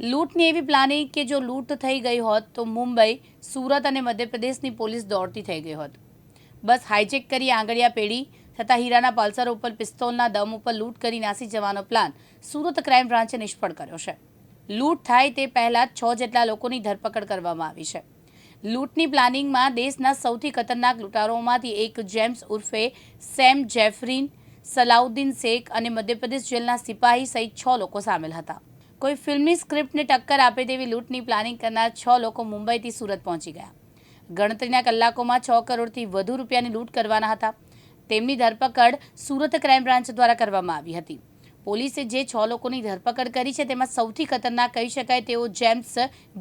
લૂંટની એવી પ્લાનિંગ કે જો લૂંટ થઈ ગઈ હોત તો મુંબઈ, સુરત અને મધ્યપ્રદેશની પોલીસ દોડતી થઈ ગઈ હોત. બસ હાઇજેક કરી આંગળિયા પેઢી તથા હીરાના પલ્સર ઉપર પિસ્તોલના દમ ઉપર લૂંટ કરી નાસી જવાનો પ્લાન સુરત ક્રાઇમ બ્રાન્ચે નિષ્ફળ કર્યો છે. લૂંટ થાય તે પહેલાં છ જેટલા લોકોની ધરપકડ કરવામાં આવી છે. લૂંટની પ્લાનિંગમાં દેશના સૌથી ખતરનાક લૂંટારોમાંથી એક જેમ્સ ઉર્ફે સેમ જેફરીન, સલાઉદ્દીન શેખ અને મધ્યપ્રદેશ જેલના સિપાહી સહિત છ લોકો સામેલ હતા. કોઈ ફિલ્મની સ્ક્રિપ્ટને ટક્કર આપે તેવી લૂંટની પ્લાનિંગ કરનાર છ લોકો મુંબઈથી સુરત પહોંચી ગયા. ગણતરીના કલાકોમાં છ કરોડથી વધુ રૂપિયાની લૂંટ કરવાના હતા. તેમની ધરપકડ સુરત ક્રાઇમ બ્રાન્ચ દ્વારા કરવામાં આવી હતી. પોલીસે જે છ લોકોની ધરપકડ કરી છે તેમાં સૌથી ખતરનાક કહી શકાય તેઓ જેમ્સ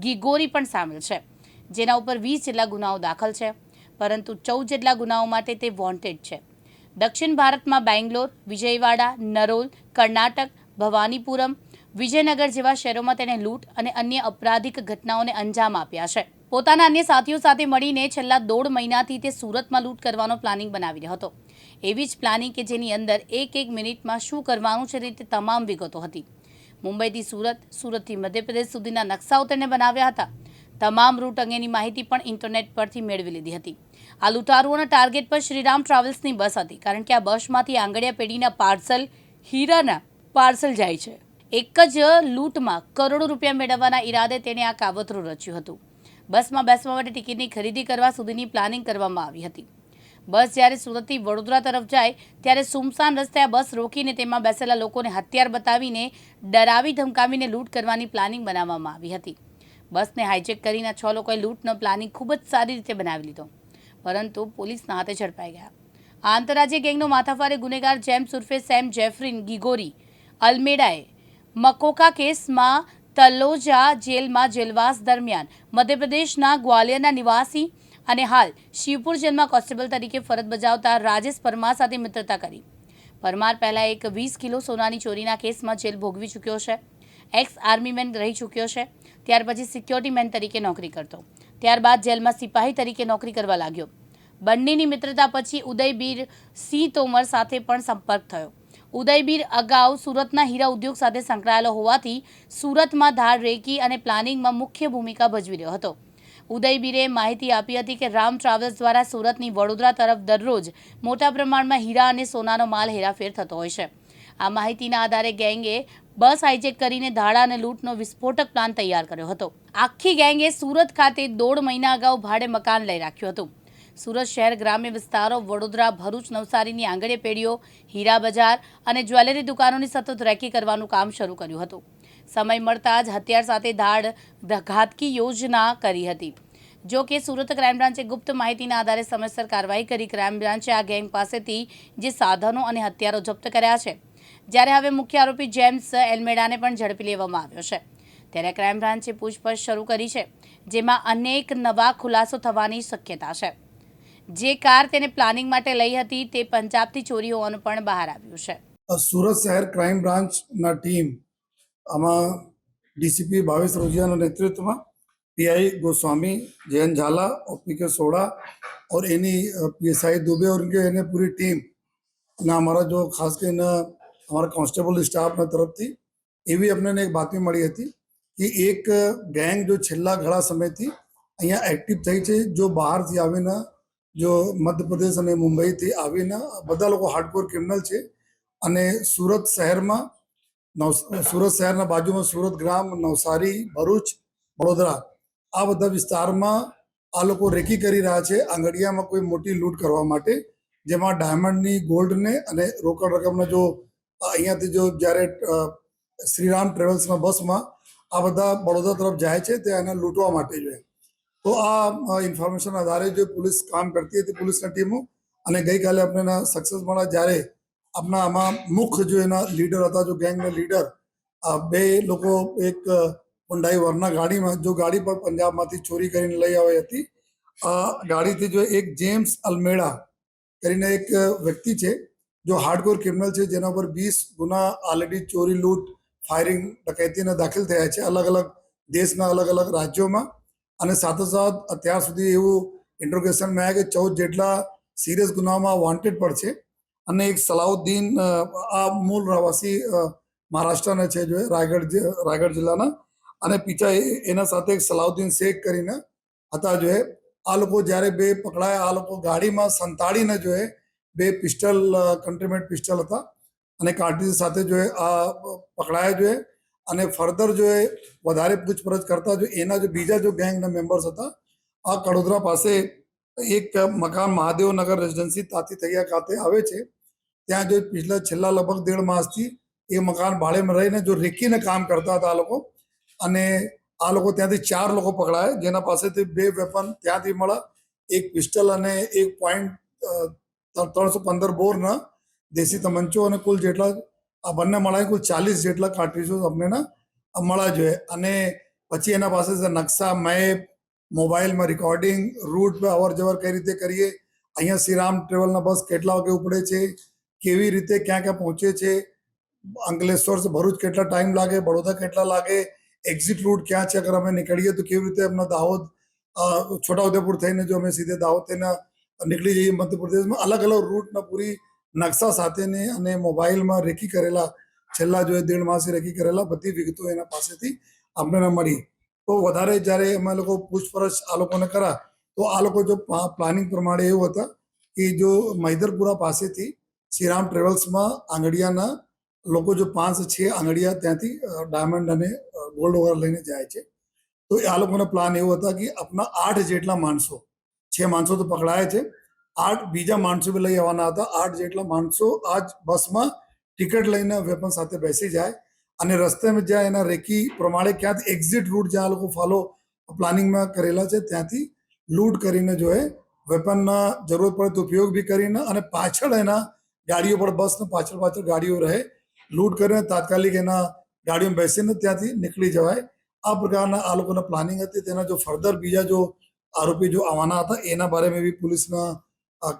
ગિગોરી પણ સામેલ છે, જેના ઉપર વીસ જેટલા ગુનાઓ દાખલ છે, પરંતુ ચૌદ જેટલા ગુનાઓ માટે તે વોન્ટેડ છે. દક્ષિણ ભારતમાં બેંગ્લોર, વિજયવાડા, નરોલ, કર્ણાટક, ભવાનીપુરમ વિજયનગર જેવા શહેરોમાં તેણે લૂંટ અને અન્ય અપરાધિક ઘટનાઓને અંજામ આપ્યા છે. પોતાના અન્ય સાથીઓ સાથે મળીને છેલ્લા દોઢ મહિનાથી તે સુરતમાં લૂંટ કરવાનો પ્લાનિંગ બનાવી રહ્યો હતો. એવી જ પ્લાનિંગ કે જેની અંદર એક એક મિનિટમાં શું કરવાનું છે તે તમામ વિગતો હતી. મુંબઈથી સુરત, સુરતથી મધ્યપ્રદેશ સુધીના નકશાઓ તેણે બનાવ્યા હતા. તમામ રૂટ અંગેની માહિતી પણ ઇન્ટરનેટ પરથી મેળવી લીધી હતી. આ લૂંટારુઓના ટાર્ગેટ પર શ્રીરામ ટ્રાવેલ્સની બસ હતી, કારણ કે આ બસમાંથી આંગળીયા પેઢીના પાર્સલ હીરાના પાર્સલ જાય છે. એક જ લૂંટમાં કરોડો રૂપિયા મેળવવાના ઈરાદે તેણે આ કાવતરું રચ્યું હતું. બસમાં બેસવા માટે ટિકિટની ખરીદી કરવા સુધીની પ્લાનિંગ કરવામાં આવી હતી. બસ જ્યારે સુરતથી વડોદરા તરફ જાય, ત્યારે સુમસાન રસ્તે આ બસ રોકીને તેમાં બેસેલા લોકોને હથિયાર બતાવીને ડરાવી ધમકાવીને લૂંટ કરવાની પ્લાનિંગ બનાવવામાં આવી હતી. બસને હાઇજેક કરીને છ લોકોએ લૂંટનો પ્લાનિંગ ખૂબ જ સારી રીતે બનાવી લીધો, પરંતુ પોલીસના હાથે ઝડપાઈ ગયા. આ આંતરરાજ્ય ગેંગનો માથાફારે ગુનેગાર જેમ્સ ઉર્ફે સેમ જેફરીન ગિગોરી અલ્મેડાએ મકોકા કેસમાં તલોજા જેલમાં જેલવાસ દરમિયાન મધ્યપ્રદેશના ગ્વાલિયરના નિવાસી અને હાલ શિવપુર જેલમાં કોન્સ્ટેબલ તરીકે ફરજ બજાવતા રાજેશ પરમાર સાથે મિત્રતા કરી. પરમાર પહેલાં એક વીસ કિલો સોનાની ચોરીના કેસમાં જેલ ભોગવી ચૂક્યો છે. એક્સ આર્મીમેન રહી ચૂક્યો છે. ત્યાર પછી સિક્યોરિટી મેન તરીકે નોકરી કરતો. ત્યારબાદ જેલમાં સિપાહી તરીકે નોકરી કરવા લાગ્યો. બંનેની મિત્રતા પછી ઉદયબીર સિંહ તોમર સાથે પણ સંપર્ક થયો. ઉદયબીર અગાઉ સુરતના હીરા ઉદ્યોગ સાથે સંકળાયેલો હોવાથી સુરતમાં ધાર રેકી અને પ્લાનિંગમાં મુખ્ય ભૂમિકા ભજવી રહ્યો હતો. ઉદયબીરે માહિતી આપી હતી કે રામ ટ્રાવેલ્સ દ્વારા સુરતની વડોદરા તરફ દરરોજ મોટા પ્રમાણમાં હીરા અને સોનાનો માલ હેરાફેર થતો હોય છે. આ માહિતીના આધારે ગેંગે બસ હાઇજેક કરીને ધાડા અને લૂંટનો વિસ્ફોટક પ્લાન તૈયાર કર્યો હતો. આખી ગેંગે સુરત ખાતે દોઢ મહિના અગાઉ ભાડે મકાન લઈ રાખ્યું હતું. સુરત શહેર ગ્રામ્ય વિસ્તારો, વડોદરા, ભરૂચ, નવસારીની આંગણે પેઢીઓ, હીરા બજાર અને જ્વેલરી દુકાનોની સતત રેકી કરવાનું કામ શરૂ કર્યું હતું. સમય મળતા જ હથિયાર સાથે ધાડ ઘાતકી યોજના કરી હતી. જો કે સુરત ક્રાઇમ બ્રાન્ચે ગુપ્ત માહિતીના આધારે સમયસર કાર્યવાહી કરી ક્રાઇમ બ્રાન્ચે આ ગેંગ પાસેથી જે સાધનો અને હથિયારો જપ્ત કર્યા છે, જ્યારે હવે મુખ્ય આરોપી જેમ્સ એલમેડાને પણ ઝડપી લેવામાં આવ્યો છે. ત્યારે ક્રાઇમ બ્રાન્ચે પૂછપરછ શરૂ કરી છે, જેમાં અનેક નવા ખુલાસો થવાની શક્યતા છે. જે કાર તેને પ્લાનિંગ માટે લઈ હતી તે પંજાબથી ચોરી હોવાનું પણ બહાર આવ્યું છે અ સુરત શહેર ક્રાઇમ બ્રાન્ચના ટીમ આમાં ડીસીપી ભાવેશ રોજિયાના નેતૃત્વમાં પીઆઈ ગોસ્વામી જયંત ઝાલા और पीके सोड़ा और एनी पीएसआई दुबे और इनके एने पूरी टीम ના અમારા જો ખાસ કરીને અમારા કોન્સ્ટેબલ સ્ટાફના તરફથી એવી અમને એક બાતમી મળી હતી કે એક ગેંગ જો છેલ્લા ઘણા સમયથી અહીંયા એક્ટિવ થઈ છે જો બહારથી આવીને જો મધ્યપ્રદેશ અને મુંબઈથી આવીને બધા લોકો હાર્ડકોર ક્રિમિનલ છે અને સુરત શહેરમાં નવ, સુરત શહેરના બાજુમાં સુરત ગ્રામ, નવસારી, ભરૂચ, વડોદરા આ બધા વિસ્તારમાં આ લોકો રેકી કરી રહ્યા છે આંગડિયામાં કોઈ મોટી લૂંટ કરવા માટે જેમાં ડાયમંડની ગોલ્ડને અને રોકડ રકમના જો અહીંયાથી જો જ્યારે શ્રીરામ ટ્રેવલ્સના બસમાં આ બધા વડોદરા તરફ જાય છે તે એને લૂંટવા માટે જોઈએ. તો આ ઇન્ફોર્મેશન આધારે જો પોલીસ કામ કરતી હતી, પોલીસની ટીમો, અને ગઈકાલે આપણે સક્સેસ મળ્યા જ્યારે આપણા આમાં મુખ્ય જો એના લીડર હતા, જો ગેંગના લીડર બે લોકો એક હુંડાઈ વરના ગાડીમાં, જો ગાડી પણ પંજાબમાંથી ચોરી કરીને લઈ આવી હતી. આ ગાડીથી જો એક જેમ્સ અલમેડા કરીને એક વ્યક્તિ છે, જો હાર્ડકોર ક્રિમિનલ છે, જેના પર વીસ ગુના ઓલરેડી ચોરી, લૂંટ ફાયરિંગ ડકૈતીના દાખલ થયા છે અલગ અલગ દેશના અલગ અલગ રાજ્યોમાં. અને સાથોસાથ અત્યાર સુધી એવું ઇન્ટ્રોગેશનમાં આવ્યા કે ચૌદ જેટલા સિરિયસ ગુનામાં વોન્ટેડ પર છે. અને એક સલાઉદ્દીન આ મૂળ રહેવાસી મહારાષ્ટ્રના છે જો રાયગઢ રાયગઢ જિલ્લાના. અને પીછા એના સાથે એક સલાઉદ્દીન શેખ કરીને હતા જો, આ લોકો જ્યારે બે પકડાયા, આ લોકો ગાડીમાં સંતાડીને જો, બે પિસ્ટલ કન્ટ્રીમેન્ટ પિસ્ટલ હતા. અને કાર્ટીજ સાથે જો આ પકડાયા જો અને ફર્ધર જો એ વધારે પૂછપરછ કરતા જો એના જો બીજા જો ગેંગના મેમ્બર્સ હતા, આ કડોદરા પાસે એક મકાન મહાદેવનગર રેસિડેન્સી તાતી તૈયા ખાતે આવે છે. ત્યાં જો પિછલા છેલ્લા લગભગ દેઢ માસથી એ મકાન ભાડેમાં રહીને જો રેકીને કામ કરતા હતા આ લોકો. અને આ લોકો ત્યાંથી ચાર લોકો પકડાયા, જેના પાસેથી બે વેપન ત્યાંથી મળ્યા. એક પિસ્ટલ અને એક પોઈન્ટ ત્રણસો પંદર બોરના દેશી તમંચો અને કુલ જેટલા આ બંને મળાય કુલ ચાલીસ જેટલા કાર્ટ્રીજો અમને મળ્યા જોઈએ. અને પછી એના પાસે નકશા મેપ મોબાઈલમાં રેકોર્ડિંગ રૂટ પર અવર જવર કઈ રીતે કરીએ અહીંયા શ્રીરામ ટ્રેવલના બસ કેટલા વાગે ઉપડે છે કેવી રીતે ક્યાં ક્યાં પહોંચે છે અંકલેશ્વરથી ભરૂચ કેટલા ટાઈમ લાગે બડોદરા કેટલા લાગે એક્ઝિટ રૂટ ક્યાં છે અગર અમે નીકળીએ તો કેવી રીતે એમના દાહોદ અ, છોટાઉદેપુર થઈને જો અમે સીધે દાહોદ થઈને નીકળી જઈએ મધ્યપ્રદેશમાં અલગ અલગ રૂટના પૂરી નકશા સાથેની અને મોબાઈલમાં રેકી કરેલા, છેલ્લા જો દેડ માસથી રેકી કરેલા બધી વિગતો એના પાસેથી આપણને મળી. તો વધારે જ્યારે અમે લોકો પૂછપરછ આ લોકોને કરા, તો આ લોકો જો પ્લાનિંગ પ્રમાણે એવું હતા કે જો મૈદરપુરા પાસેથી શ્રીરામ ટ્રેવલ્સમાં આંગડિયાના લોકો જો પાંચ, છે આંગડિયા ત્યાંથી ડાયમંડ અને ગોલ્ડ વગેરે લઈને જાય છે, તો આ લોકોનો પ્લાન એવો હતા કે આપણા આઠ જેટલા માણસો, છે માણસો તો પકડાયા છે આઠ બીજા માણસો બી લઈ આવવાના હતા. આઠ જેટલા માણસો આજ બસમાં ટિકિટ લઈને વેપન સાથે બેસી જાય અને રસ્તેમાં જ્યાં એના રેકી પ્રમાણે ક્યાંથી એક્ઝિટ રૂટ જ્યાં આ લોકો ફોલો પ્લાનિંગમાં કરેલા છે, ત્યાંથી લૂંટ કરીને જો એ વેપનના જરૂરત પડે તો ઉપયોગ બી કરીને અને પાછળ એના ગાડીઓ પર બસને પાછળ પાછળ ગાડીઓ રહે લૂંટ કરીને તાત્કાલિક એના ગાડીઓમાં બેસીને ત્યાંથી નીકળી જવાય. આ પ્રકારના આ લોકોના પ્લાનિંગ હતી. તેના જો ફર્ધર બીજા જો આરોપી જો આવવાના હતા, એના બારેમાં બી પોલીસના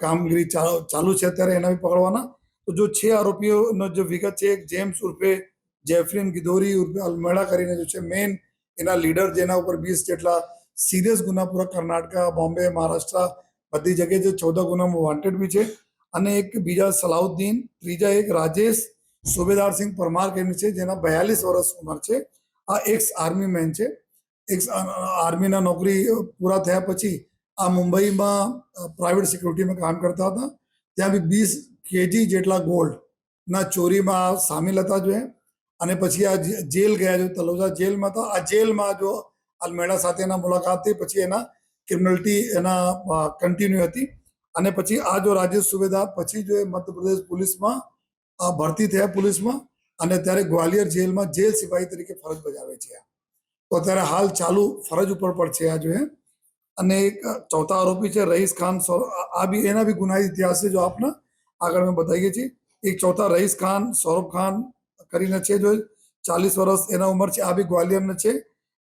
કામગીરી ચાલુ છે અત્યારે એના પકડવાના. તો જો છે આરોપીઓનો જે વિગત છે જેમ્સ ઉર્ફે જેફરીન ગિદોરી ઉર્ફે અલમેડા કરીને જે છે, મેન એના લીડર જેના ઉપર વીસ જેટલા સિરિયસ ગુના પૂરા કર્ણાટકા, બોમ્બે, મહારાષ્ટ્ર બધી જગ્યાએ જે ચૌદ ગુનામાં વોન્ટેડ બી છે. અને એક બીજા સલાઉદ્દીન, ત્રીજા એક રાજેશ સુબેદાર સિંહ પરમાર કરીને છે, જેના બયાલીસ વર્ષ ઉંમર છે. આ એક્સ આર્મી મેન છે એક્સ આર્મીના નોકરી પૂરા થયા પછી આ મુંબઈમાં પ્રાઇવેટ સિક્યુરિટીમાં કામ કરતા હતા. ત્યાં બી વીસ કેજી જેટલા ગોલ્ડના ચોરીમાં સામેલ હતા જો. અને પછી આ જેલ ગયા જો તલોજા જેલમાં હતા. આ જેલમાં જો અલમેડા સાથેના મુલાકાત થઈ, પછી એના ક્રિમિનલિટી એના કન્ટિન્યુ હતી. અને પછી આ જો રાજેશ સુબેદાર પછી જો એ મધ્યપ્રદેશ પોલીસમાં ભરતી થયા પોલીસમાં, અને ત્યારે ગ્વાલિયર જેલમાં જેલ સિપાહી તરીકે ફરજ બજાવે છે તો અત્યારે હાલ ચાલુ ફરજ ઉપર પણ છે આ જો એ. અને એક ચોથા આરોપી છે રહીસ ખાન આ બી એના બી ગુના ઇતિહાસ છે જો આપને આગળ અમે બતાવીએ છીએ. એક ચોથા રહીસ ખાન, સૌરભ ખાન કરીને છે જો ચાલીસ વર્ષ એના ઉંમર છે, આ બી ગ્વાલિયરના છે.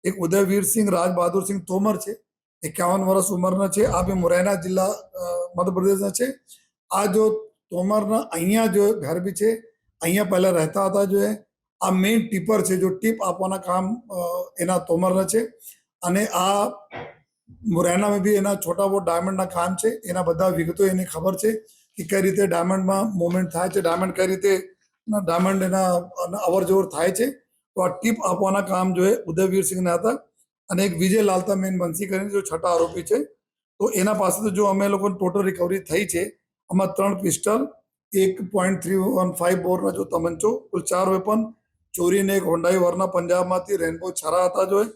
એક ઉદયવીર સિંહ રાજ બહાદુર સિંહ તોમર છે. એકાવન વર્ષ ઉંમરના છે. આ બી મુરૈના જિલ્લા મધ્યપ્રદેશના છે. આ જો તોમરના અહીંયા જો ઘર બી છે, અહીંયા પહેલા રહેતા હતા જો આ મેઇન ટીપર છે, જો ટીપ આપવાના કામ એના તોમરના છે. અને આ મુરૈનામાં બી એના છોટા બહુ ડાયમંડના કામ છે. એના બધા વિગતો એને ખબર છે કે કઈ રીતે ડાયમંડમાં મુવમેન્ટ થાય છે ડાયમંડ કઈ રીતે ડાયમંડ એના અવર જવર થાય છે. તો આ ટીપ આપવાના કામ જો ઉદયવીર સિંહના હતા અને એક વિજય લાલતા મેન બંસી કરીને જો છઠ્ઠા આરોપી છે. તો એના પાસે તો જો અમે લોકો ટોટલ રિકવરી થઈ છે, આમાં ત્રણ પિસ્ટલ એક પોઈન્ટ થ્રી વન ફાઈવ બોરના જો તમંચો, કુલ ચાર વેપન ચોરીને એક હોન્ડાઈ વરના પંજાબમાંથી રેનબો છરા હતા જો એ.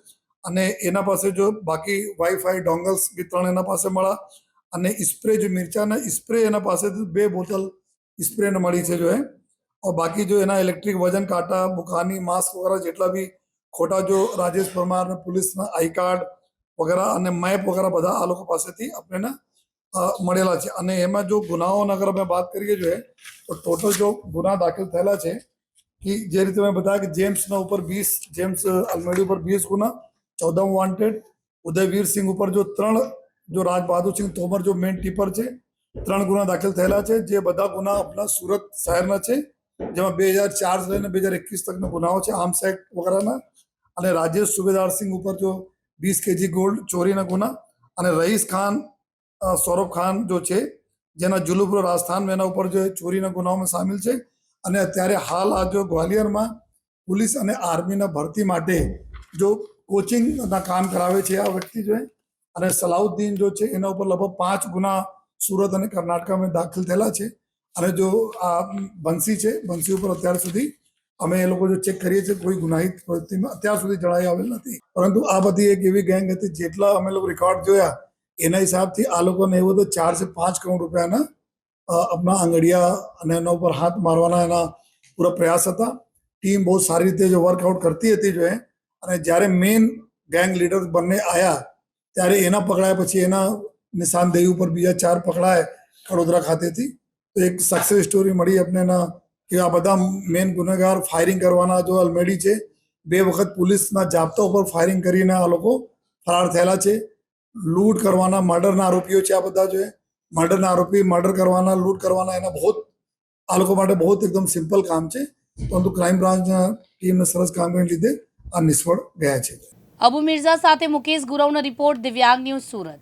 અને એના પાસે જો બાકી વાઈફાઈ ડોંગલ્સ બી ત્રણ એના પાસે મળ્યા અને સ્પ્રે જો મિર્ચાના સ્પ્રે એના પાસેથી બે બોટલ સ્પ્રે મળી છે જો એ और बाकी जो है ना इलेक्ट्रिक वजन काटा बुखानी मास्क वगैरह જેટલા બી ખોટા જો રાજેશ પરમાર ને પોલીસના આઈ કાર્ડ વગેરે અને મેપ વગેરે બધા આ લોકો પાસેથી આપણને અ, મળેલા છે અને એમાં જો ગુનાઓની અગર અમે વાત કરીએ જો એ, તો ટોટલ જો ગુના દાખલ થયેલા છે કે જે રીતે મેં બતાવ્યા કે જેમ્સના ઉપર વીસ જેમ્સ અલમેડી ઉપર વીસ ગુના ચૌદમ વોન્ટેડ ઉદયવીર સિંઘ ઉપર જો ત્રણ, જો રાજ બહાદુર સિંહ તોમર જો મેન ટીપર છે, ત્રણ ગુના દાખલ થયેલા છે, જે બધા ગુના આપણા સુરત શહેરના છે, જેમાં બે હજાર ચાર લઈને બે હજાર એકવીસ તકના ગુનાઓ છે, આર્મ્સ એક્ટ વગેરેના. અને રાજેશ સુબેદાર સિંહ ઉપર જો વીસ કેજી ગોલ્ડ ચોરીના ગુના અને રઈસ ખાન સૌરભ ખાન જો છે, જેના જુલુપુર રાજસ્થાન એના ઉપર જે ચોરીના ગુનાઓમાં સામેલ છે. અને અત્યારે હાલ આ જો ગ્વાલિયરમાં પોલીસ અને આર્મીના ભરતી માટે જો કોચિંગના કામ કરાવે છે આ વ્યક્તિ જો અને સલાઉદ્દીન જો છે, એના ઉપર લગભગ પાંચ ગુના સુરત અને કર્ણાટકમાં દાખલ થયેલા છે. અને જો આ બંસી છે, બંસી ઉપર અત્યાર સુધી અમે એ લોકો જો ચેક કરીએ છીએ, કોઈ ગુનાહિત પ્રવૃત્તિમાં અત્યાર સુધી જણાઈ આવેલ નથી. પરંતુ આ બધી એક એવી ગેંગ હતી, જેટલા અમે લોકો રેકોર્ડ જોયા, એના હિસાબથી આ લોકોને એવું તો ચારથી પાંચ કરોડ રૂપિયાના આપણા આંગળિયા અને એના ઉપર હાથ મારવાના એના પૂરા પ્રયાસ હતા. ટીમ બહુ સારી રીતે જો વર્કઆઉટ કરતી હતી જો એ અને જ્યારે મેઇન ગેંગ લીડર બંને આવ્યા ત્યારે એના પકડાયા પછી એના નિશાનદેહી ઉપર બીજા ચાર પકડાય વડોદરા ખાતેથી. તો એક સક્સેસ સ્ટોરી મળી આપણે એના કે આ બધા મેઇન ગુનેગાર ફાયરિંગ કરવાના જો અલમેડી છે. બે વખત પોલીસના જાપ્તા ઉપર ફાયરિંગ કરીને આ લોકો ફરાર થયેલા છે. લૂંટ કરવાના, મર્ડરના આરોપીઓ છે આ બધા જો. મર્ડરના આરોપી, મર્ડર કરવાના, લૂંટ કરવાના, એના બહુ આ લોકો માટે બહુ એકદમ સિમ્પલ કામ છે. પરંતુ ક્રાઇમ બ્રાન્ચના ટીમને સરસ કામગીરી લીધે નિષ્ફળ ગયા છે. અબુ મિર્ઝા સાથે મુકેશ ગુરવનો રિપોર્ટ દિવ્યાંગ ન્યૂઝ સુરત.